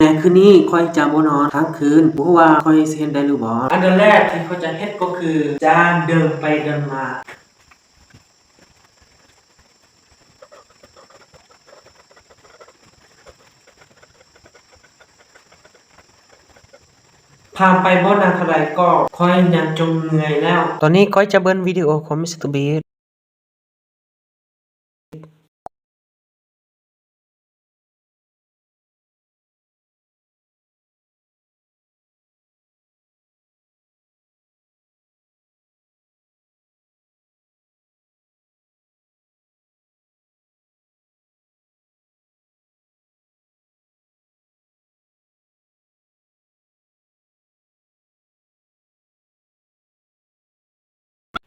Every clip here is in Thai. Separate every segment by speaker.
Speaker 1: แต่คืนนี้ค่อยจะบ่นอนทั้งคืนบ่รู้ว่าค่อยสิเฮ็ดได้หรือบ่อันดับแรกที่เขาจะเฮ็ดก็คือจะเดินไปเดินมาผ่านไปบ่นานเท่าไหร่ก็ค่อยยังจงเหนื่อยแล้ว ตอนนี้ค่อยจะเบิ่งวิดีโอของ Mr. Beast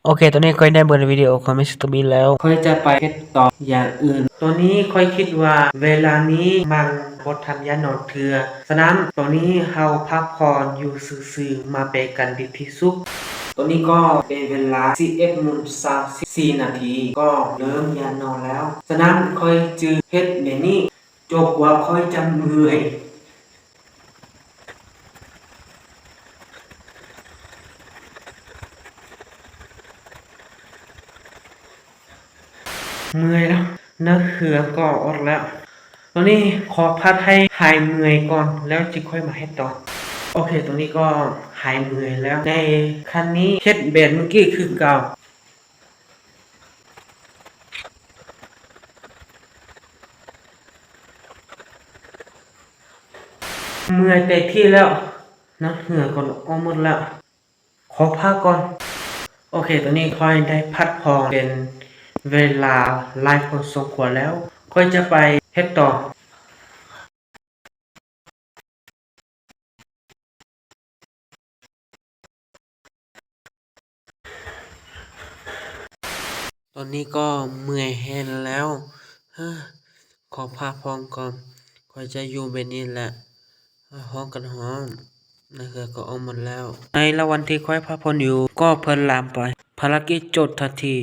Speaker 1: โอเค ตอนนี้ค่อยได้เบิ่งวิดีโอของ Mr. Beast แล้ว ค่อยจะไปเฮ็ดต่ออย่างอื่นตอนนี้ค่อยคิดว่าเวลานี้มันบ่ทันยานอนเทือฉะนั้นตอนนี้เฮาพักผ่อนอยู่ซื่อๆมาไปกันดีที่สุดตอนนี้ก็เป็นเวลา11โมง34นาที ก็เริ่มยานอนแล้ว ฉะนั้นค่อยจือเฮ็ดแบบนี้ จบว่าค่อยจะเมื่อย เมื่อยแล้วเนื้อเหือก็อดแล้วตอนนี้ขอพักให้หายเมื่อยก่อนแล้วจะค่อยมาให้ต่อโอเค ตรงนี้ก็หายเมื่อยแล้ว ในคันนี้เฮ็ดเบนเมื่อกี้คือเก่าเมื่อยเต็มที่แล้วน้ำเหงื่อก่อนออกหมดแล้ว ขอพักก่อน โอเค ตอนนี้ค่อยได้พักผ่อเป็น เวลาหลายคนสมควรแล้วค่อยจะไปเฮ็ดต่อตอนนี้ก็เมื่อยแฮนแล้วขอพักผ่อนก่อนคอยจะอยู่แบบนี้แหละห้องกันห้องนั่นคือก็ออกหมดแล้ว ในระวันที่ค่อยพักผ่อนอยู่ ก็เพลินลามไป ภารกิจจดทันที